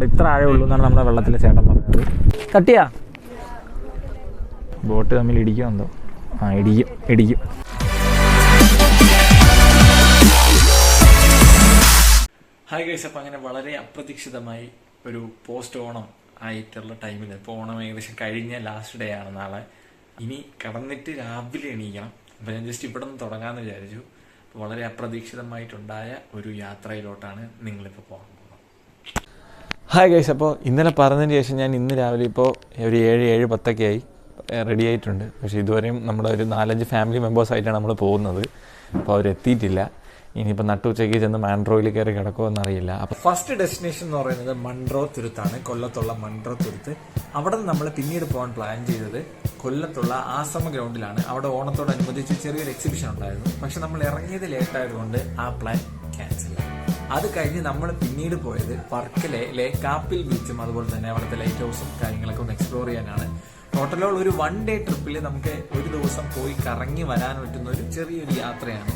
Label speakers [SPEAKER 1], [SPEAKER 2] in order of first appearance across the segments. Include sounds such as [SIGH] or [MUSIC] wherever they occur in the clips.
[SPEAKER 1] ഇവിടെ ഇത്ര ആഴമുള്ളൂ എന്നാണ് നമ്മുടെ വെള്ളത്തിലെ ചേട്ടൻ പറഞ്ഞത്. തട്ടിയാ? ബോട്ട് തമ്മിൽ ഇടിക്കുക എന്തോ? ആ ഇടിക്കും ഇടിക്കും. ഹായ് ഗൈസ് അപ്പം അങ്ങനെ വളരെ അപ്രതീക്ഷിതമായി ഒരു പോസ്റ്റ് ഓണം ആയിട്ടുള്ള ടൈമിൽ ഇപ്പോൾ ഓണം ഏകദേശം കഴിഞ്ഞ ലാസ്റ്റ് ഡേ ആണ് നാളെ. ഇനി കടന്നിട്ട് രാവിലെ എണീക്കണം. അപ്പം ഞാൻ ജസ്റ്റ് ഇവിടെ നിന്ന് തുടങ്ങാമെന്ന് വിചാരിച്ചു. വളരെ അപ്രതീക്ഷിതമായിട്ടുണ്ടായ ഒരു യാത്രയിലോട്ടാണ് നിങ്ങളിപ്പോൾ പോകുന്നത് ഹായ് ഗൈസ് അപ്പോൾ ഇന്നലെ പറഞ്ഞതിന് ശേഷം ഞാൻ ഇന്ന് രാവിലെ ഇപ്പോൾ ഒരു ഏഴ് ഏഴ് പത്തൊക്കെ ആയി. റെഡി ആയിട്ടുണ്ട്. പക്ഷേ ഇതുവരെയും നമ്മുടെ ഒരു നാലഞ്ച് ഫാമിലി മെമ്പേഴ്സായിട്ടാണ് നമ്മൾ പോകുന്നത്. അപ്പോൾ അവരെത്തിയിട്ടില്ല ഇനിയിപ്പോൾ നട്ടുച്ചയ്ക്ക് ചെന്ന് മാൻഡ്രോയിൽ കയറി കിടക്കുമോ എന്നറിയില്ല. അപ്പോൾ ഫസ്റ്റ് ഡെസ്റ്റിനേഷൻ എന്ന് പറയുന്നത് മൺട്രോ തുരുത്താണ്. കൊല്ലത്തുള്ള മൺട്രോ തുരുത്ത്. അവിടെ നിന്ന് നമ്മൾ പിന്നീട് പോകാൻ പ്ലാൻ ചെയ്തത് കൊല്ലത്തുള്ള ആസമ ഗ്രൗണ്ടിലാണ് അവിടെ ഓണത്തോടനുബന്ധിച്ച് ചെറിയൊരു എക്സിബിഷൻ ഉണ്ടായിരുന്നു. പക്ഷെ നമ്മൾ ഇറങ്ങിയത് ലേറ്റായതുകൊണ്ട് ആ പ്ലാൻ അത് കഴിഞ്ഞ് നമ്മൾ പിന്നീട് പോയത് വർക്കലെ ലേ കാപ്പിൽ ബീച്ചും അതുപോലെ തന്നെ അവിടുത്തെ ലൈറ്റ് ഹൗസും കാര്യങ്ങളൊക്കെ ഒന്ന് എക്സ്പ്ലോർ ചെയ്യാനാണ്. ടോട്ടലോൾ ഒരു വൺ ഡേ ട്രിപ്പിൽ നമുക്ക് ഒരു ദിവസം പോയി കറങ്ങി വരാൻ പറ്റുന്ന ഒരു ചെറിയൊരു യാത്രയാണ്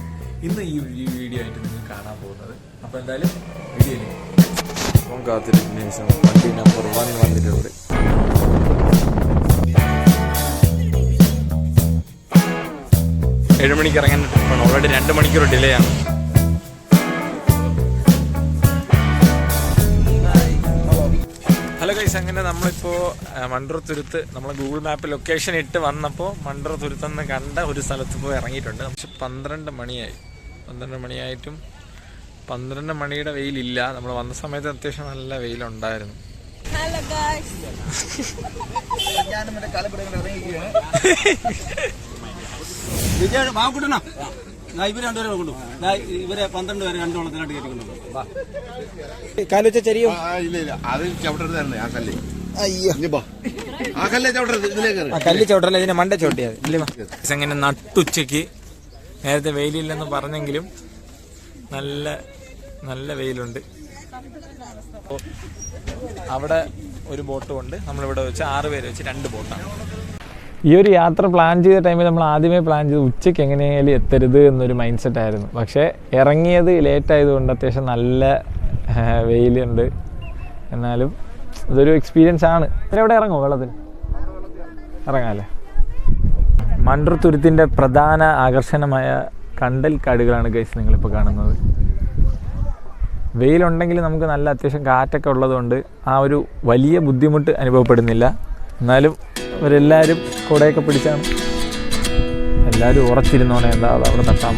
[SPEAKER 1] ഇന്ന് ഈ വീഡിയോ ആയിട്ട് നിങ്ങൾ കാണാൻ പോകുന്നത്. അപ്പോൾ എന്തായാലും
[SPEAKER 2] വീഡിയോ കാത്തിരിക്കുന്ന
[SPEAKER 1] മണിക്ക് ഇറങ്ങാൻ ട്രിപ്പാണ് ഓൾറെഡി രണ്ട് മണിക്കൂർ ഡിലേ ആണ്. ഹലോ ഗൈസ് അങ്ങനെ നമ്മളിപ്പോൾ മണ്ടൂർ തുരുത്ത് നമ്മൾ ഗൂഗിൾ മാപ്പ് ലൊക്കേഷൻ ഇട്ട് വന്നപ്പോൾ മണ്ടൂർ തുരുത്തെന്ന് കണ്ട ഒരു സ്ഥലത്ത് പോയി ഇറങ്ങിയിട്ടുണ്ട്. പക്ഷെ പന്ത്രണ്ട് മണിയായി. പന്ത്രണ്ട് മണിയായിട്ടും പന്ത്രണ്ട് മണിയുടെ വെയിലില്ല. നമ്മൾ വന്ന സമയത്ത് അത്യാവശ്യം നല്ല വെയിലുണ്ടായിരുന്നു.
[SPEAKER 3] Hello guys. [LAUGHS]
[SPEAKER 4] വിജയ മാക്കൂട്ടണ ഇവർ രണ്ടുപേരെ കൊണ്ടു ഇവരെ പന്ത്രണ്ട് പേരെ രണ്ടു വള്ളത്തിനായിട്ട് കയറ്റി കൊണ്ടുപോകും
[SPEAKER 1] കാലുവച്ച ചെറിയോ
[SPEAKER 5] ആ, ഇല്ല ഇല്ല. അത് ചവിട്ടരുത് തന്നെ ആ കല്ല്. അയ്യോ. ആ കല്ലേ ചവിട്ടരുത്. ഇതിലേക്ക് കയറ്.
[SPEAKER 1] കല്ല് ചവിട്ടല്ല ഇതിനെ മണ്ട ചവിട്ടിയത് അങ്ങനെ നട്ടുച്ചയ്ക്ക് നേരത്തെ വെയിലില്ലെന്ന് പറഞ്ഞെങ്കിലും നല്ല നല്ല വെയിലുണ്ട്. അവിടെ ഒരു ബോട്ടും ഉണ്ട് നമ്മളിവിടെ വെച്ച് ആറ് പേര് വെച്ച് രണ്ട് ബോട്ടാണ്. ഈ ഒരു യാത്ര പ്ലാൻ ചെയ്ത ടൈമിൽ നമ്മൾ ആദ്യമേ പ്ലാൻ ചെയ്ത് ഉച്ചയ്ക്ക് എങ്ങനെയായാലും എത്തരുത് എന്നൊരു മൈൻഡ് സെറ്റ് ആയിരുന്നു. പക്ഷേ ഇറങ്ങിയത് ലേറ്റ് ആയതുകൊണ്ട് അത്യാവശ്യം നല്ല വെയിലുണ്ട്. എന്നാലും ഇതൊരു എക്സ്പീരിയൻസ് ആണ്. എവിടെ ഇറങ്ങുമോ വെള്ളത്തിൽ ഇറങ്ങാമല്ലേ മണ്ടൂർ തുരുത്തിന്റെ പ്രധാന ആകർഷണമായ കണ്ടൽ കാടുകളാണ് ഗൈസ് നിങ്ങളിപ്പോൾ കാണുന്നത്. വെയിലുണ്ടെങ്കിൽ നമുക്ക് നല്ല അത്യാവശ്യം കാറ്റൊക്കെ ഉള്ളതുകൊണ്ട് ആ ഒരു വലിയ ബുദ്ധിമുട്ട് അനുഭവപ്പെടുന്നില്ല. എന്നാലും ഇവരെല്ലാവരും കുടയൊക്കെ പിടിച്ചാണ് എല്ലാവരും ഉറച്ചിരുന്നോണേ എന്താ അത് അവിടെ തട്ടാൻ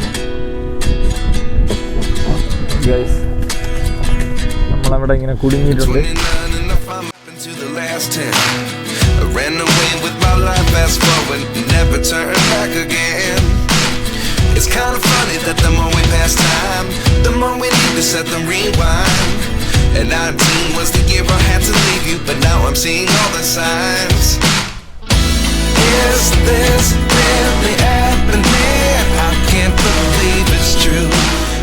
[SPEAKER 1] ഗൈസ് നമ്മളവിടെ ഇങ്ങനെ കുടുങ്ങിയിട്ടുണ്ട്
[SPEAKER 6] 29 and if I'm up into the last 10. I ran away with my life, fast forward, never turn back again. It's kind of funny that the more we pass time, the more we need to set the rewind. And 19 was the year I had to leave you, but now I'm seeing all the signs. Is this really happening? I can't believe it's true.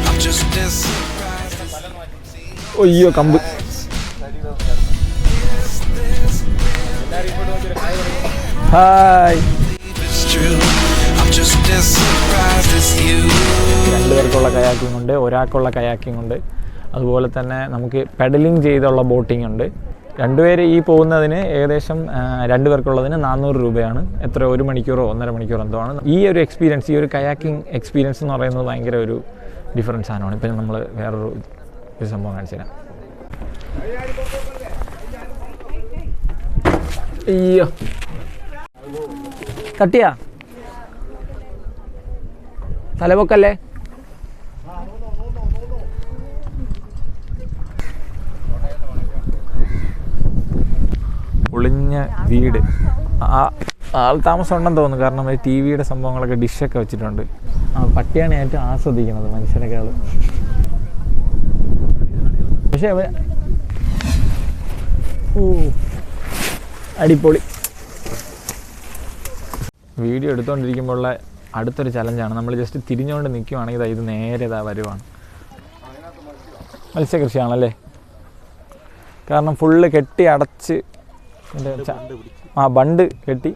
[SPEAKER 6] I'm just as surprised as
[SPEAKER 1] അയ്യോ കമ്പ് hi.
[SPEAKER 6] I'm just surprised as you.
[SPEAKER 1] രണ്ടുപേർക്കുള്ള kayaking ഉണ്ട് ഒരാൾക്കുള്ള kayaking ഉണ്ട് അതുപോലെ തന്നെ നമുക്ക് peddling ചെയ്തുള്ള ബോട്ടിംഗ് ഉണ്ട് രണ്ടുപേര് ഈ പോകുന്നതിന് ഏകദേശം രണ്ടു പേർക്കുള്ളതിന് നാനൂറ് രൂപയാണ്. എത്ര ഒരു മണിക്കൂറോ ഒന്നര മണിക്കൂറോ എന്തോ ആണ്. ഈ ഒരു എക്സ്പീരിയൻസ് ഈ ഒരു കയാക്കിംഗ് എക്സ്പീരിയൻസ് എന്ന് പറയുന്നത് ഭയങ്കര ഒരു ഡിഫറൻസ് സാധനമാണ്. ഇപ്പം നമ്മൾ വേറൊരു ഒരു സംഭവം കാണിച്ചു തരാം. അയ്യോ. തട്ടിയാ തലപൊക്കല്ലേ? ഒളിഞ്ഞ വീട്. ആ ആൾ താമസം ഉണ്ടെന്ന് തോന്നുന്നു. കാരണം ഈ ടി വിയുടെ സംഭവങ്ങളൊക്കെ ഡിഷൊക്കെ വെച്ചിട്ടുണ്ട്. ആ പട്ടിയാണ് ഏറ്റവും ആസ്വദിക്കുന്നത് മനുഷ്യരെക്കാൾ പക്ഷേ അവ അടിപൊളി. വീഡിയോ എടുത്തുകൊണ്ടിരിക്കുമ്പോഴുള്ള അടുത്തൊരു ചലഞ്ചാണ്. നമ്മൾ ജസ്റ്റ് തിരിഞ്ഞുകൊണ്ട് നിൽക്കുവാണെങ്കിൽ ഇത് നേരെ ഇതാ വരുവാണ്. മത്സ്യകൃഷിയാണല്ലേ? കാരണം ഫുള്ള് കെട്ടി അടച്ച് ആ ബണ്ട് കെട്ടി.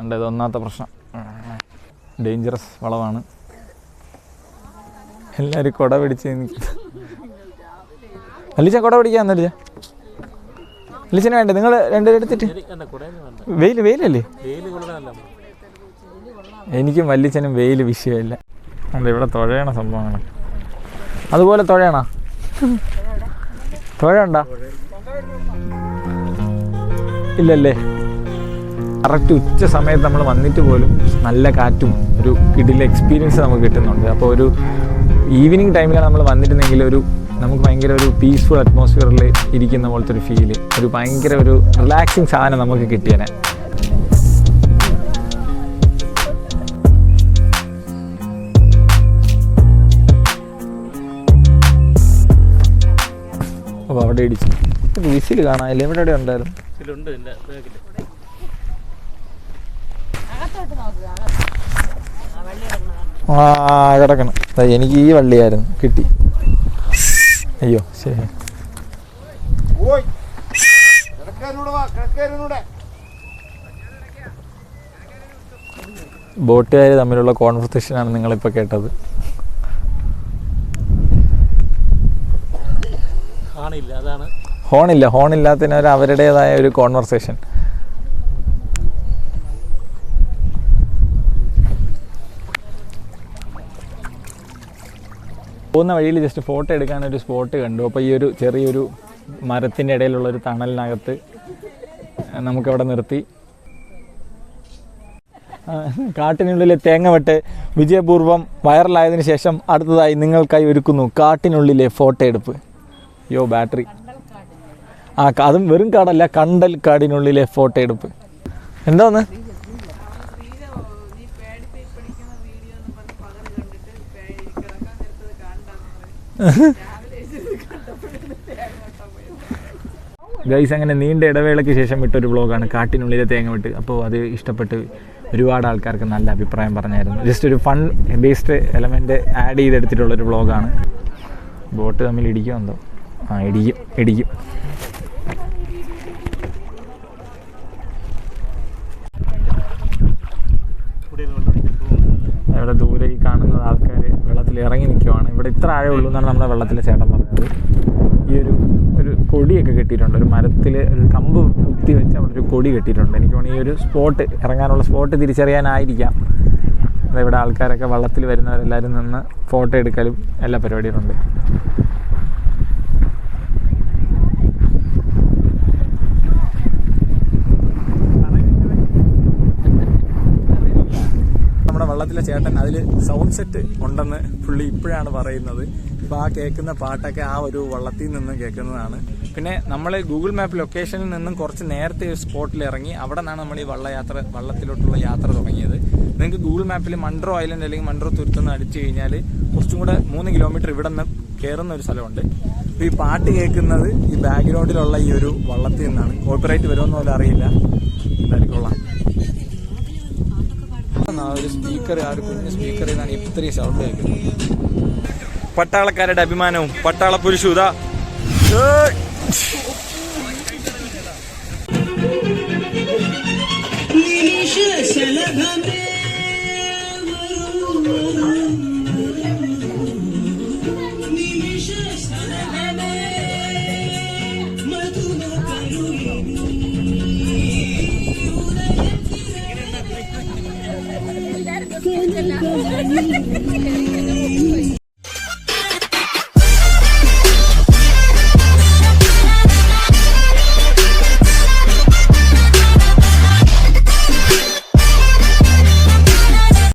[SPEAKER 1] ഉണ്ട് ഇത് ഒന്നാമത്തെ പ്രശ്നം. ഡേഞ്ചറസ് വളവാണ്. എല്ലാവരും കൊട പിടിച്ച് അല്ലിച്ച കുട പിടിക്കാൻ അല്ലിച്ച അല്ലിച്ചന് വേണ്ട നിങ്ങൾ രണ്ടുപേരും എടുത്തിട്ട്. വെയിൽ വെയിലല്ലേ? എനിക്കും വല്ലിച്ചനും വെയിൽ വിഷയമില്ല. അല്ല ഇവിടെ തുഴയണ സംഭവങ്ങൾ അതുപോലെ തുഴയണ? തുഴയുണ്ടോ? ഇല്ലല്ലേ? കറക്റ്റ് ഉച്ച സമയത്ത് നമ്മൾ വന്നിട്ട് പോലും നല്ല കാറ്റും ഒരു കിടിലെ എക്സ്പീരിയൻസ് നമുക്ക് കിട്ടുന്നുണ്ട്. അപ്പോൾ ഒരു ഈവനിങ് ടൈമിലാണ് നമ്മൾ വന്നിരുന്നെങ്കിൽ ഒരു നമുക്ക് ഭയങ്കര ഒരു പീസ്ഫുൾ അറ്റ്മോസ്ഫിയറിൽ ഇരിക്കുന്ന പോലത്തെ ഒരു ഫീൽ ഒരു ഭയങ്കര ഒരു റിലാക്സിങ് സാധനം നമുക്ക് കിട്ടിയേനെ. അപ്പോൾ അവിടെ ഇടിച്ചു. വിസിൽ കാണാനില്ല? എവിടെ എവിടെ ഉണ്ടായിരുന്നു. ആ കിടക്കണം. എനിക്ക് ഈ വള്ളിയായിരുന്നു കിട്ടി. അയ്യോ ശരി. ബോട്ടുകാർ തമ്മിലുള്ള കോൺവെർസേഷനാണ് നിങ്ങളിപ്പോൾ കേട്ടത്.
[SPEAKER 3] കാണില്ല അതാണ്
[SPEAKER 1] ഹോണില്ല ഹോണില്ലാത്തതിന് ഒരു അവരുടേതായ ഒരു കോൺവെർസേഷൻ പോകുന്ന വഴിയിൽ ജസ്റ്റ് ഫോട്ടോ എടുക്കാൻ ഒരു സ്പോട്ട് കണ്ടു. അപ്പോൾ ഈ ഒരു ചെറിയൊരു മരത്തിന്റെ ഇടയിലുള്ള ഒരു തണലിനകത്ത് നമുക്കവിടെ നിർത്തി. കാട്ടിനുള്ളിൽ തേങ്ങ വെട്ട് വിജയപൂർവം വൈറലായതിനു ശേഷം അടുത്തതായി നിങ്ങൾക്കായി ഒരുക്കുന്നു കാട്ടിനുള്ളിലെ ഫോട്ടോ എടുപ്പ്. യോ ബാറ്ററി. ആ അതും വെറും കാടല്ല കണ്ടൽ കാടിനുള്ളിലെ ഫോട്ടോ എടുപ്പ്. എന്താന്ന്? ഗൈസ് അങ്ങനെ നീണ്ട ഇടവേളയ്ക്ക് ശേഷം വിട്ടൊരു വ്ളോഗാണ് കാട്ടിനുള്ളിലെ തേങ്ങ വിട്ട്. അപ്പോൾ അത് ഇഷ്ടപ്പെട്ട് ഒരുപാട് ആൾക്കാർക്ക് നല്ല അഭിപ്രായം പറഞ്ഞായിരുന്നു. ജസ്റ്റ് ഒരു ഫൺ ബേസ്ഡ് എലമെന്റ് ആഡ് ചെയ്തെടുത്തിട്ടുള്ളൊരു ബ്ലോഗാണ് ബോട്ട് തമ്മിൽ ഇടിക്കുമോ എന്തോ? ആ ഇടിക്കും ഇടിക്കും. ഇവിടെ ദൂരെ ഈ കാണുന്നത് ആൾക്കാർ വെള്ളത്തിൽ ഇറങ്ങി നിൽക്കുവാണ് ഇവിടെ ഇത്ര ആഴമുള്ളൂ എന്നാണ് നമ്മുടെ വെള്ളത്തിലെ ചേട്ടൻ പറഞ്ഞത്. ഈ ഒരു ഒരു കൊടിയൊക്കെ കെട്ടിയിട്ടുണ്ട്. ഒരു മരത്തിൽ ഒരു കമ്പ് കുത്തി വെച്ച് അവിടെ ഒരു കൊടി കെട്ടിയിട്ടുണ്ട്. എനിക്ക് തോന്നുന്നു ഈ ഒരു സ്പോട്ട് ഇറങ്ങാനുള്ള സ്പോട്ട് തിരിച്ചറിയാനായിരിക്കാം. ഇവിടെ ആൾക്കാരൊക്കെ വള്ളത്തിൽ വരുന്നവരെല്ലാവരും നിന്ന് ഫോട്ടോ എടുക്കലും എല്ലാ പരിപാടികളുണ്ട് നമ്മുടെ വെള്ളത്തിലെ ചേട്ടൻ അതിൽ സൗണ്ട് സെറ്റ് ഉണ്ടെന്ന് പുള്ളി ഇപ്പോഴാണ് പറയുന്നത്. ഇപ്പോൾ ആ കേൾക്കുന്ന പാട്ടൊക്കെ ആ ഒരു വള്ളത്തിൽ നിന്ന് കേൾക്കുന്നതാണ്. പിന്നെ നമ്മൾ ഗൂഗിൾ മാപ്പ് ലൊക്കേഷനിൽ നിന്നും കുറച്ച് നേരത്തെ ഒരു സ്പോട്ടിൽ ഇറങ്ങി അവിടെ നിന്നാണ് നമ്മൾ ഈ വള്ളയാത്ര വള്ളത്തിലോട്ടുള്ള യാത്ര തുടങ്ങിയത്. നിങ്ങൾക്ക് ഗൂഗിൾ മാപ്പിൽ മൺട്രോ ഐലൻഡ് അല്ലെങ്കിൽ മൺട്രോ തുരുത്തുനിന്ന് അടിച്ചു കഴിഞ്ഞാൽ കുറച്ചും കൂടെ മൂന്ന് കിലോമീറ്റർ ഇവിടെ നിന്ന് കയറുന്ന ഒരു സ്ഥലമുണ്ട്. അപ്പോൾ ഈ പാട്ട് കേൾക്കുന്നത് ഈ ബാക്ക്ഗ്രൗണ്ടിലുള്ള ഈ ഒരു വള്ളത്തിൽ നിന്നാണ്. കോപ്പറേറ്റ് വരുമെന്ന് പോലും അറിയില്ല. എന്തായാലും കൊള്ളാം. ആ ഒരു സ്പീക്കർ ആ ഒരു കുഞ്ഞു സ്പീക്കറിൽ നിന്നാണ് ഇത്രയും സൗണ്ട് കേൾക്കുന്നത്. പട്ടാളക്കാരുടെ അഭിമാനവും പട്ടാള പുരുഷു ഇതാ.
[SPEAKER 7] നിമിഷ ശലഭമേ. มีอะไ